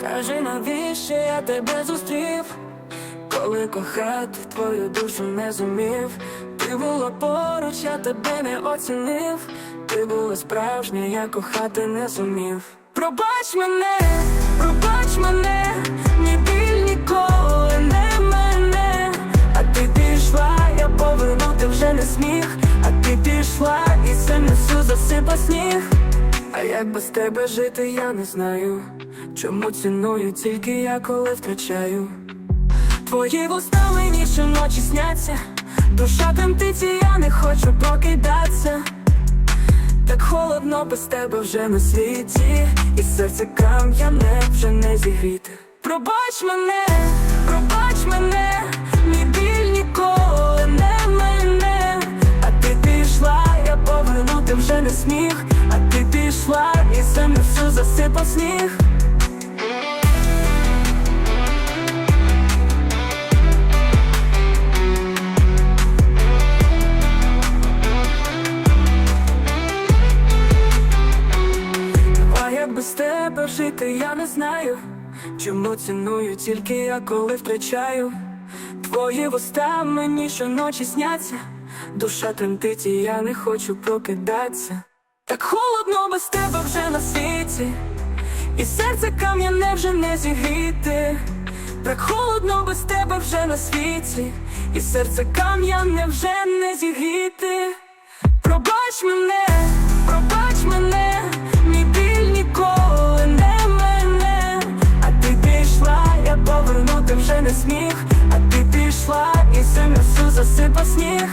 Скажи, навіщо я тебе зустрів, коли кохати твою душу не зумів. Ти була поруч, я тебе не оцінив. Ти була справжня, я кохати не зумів. Пробач мене, пробач мене, мій біль ніколи не мене. А ти пішла, я повернути вже не сміх. А ти пішла, і це несу засипа сніг. Як без тебе жити, я не знаю. Чому ціную тільки я, коли втрачаю. Твої вуста мені щоночі сняться. Душа тремтить, і я не хочу прокидатися. Так холодно без тебе вже на світі, і серце кам'яне вже не зігріти. Пробач мене, повернути вже не сміх. А ти пішла, і землю всю засипав сніг. Без тебе жити, я не знаю. Чому ціную тільки я коли втрачаю. Твої вуста мені щоночі сняться. Душа тремтить, і я не хочу прокидатися. Так холодно без тебе вже на світі, і серце кам'яне вже не зігріти. Так холодно без тебе вже на світі, і серце кам'яне вже не зігріти. Пробач мене, пробач мене, мій біль ніколи не мене. А ти пішла, я повернути вже не сміх. А ти пішла, і землю всю засипав сніг.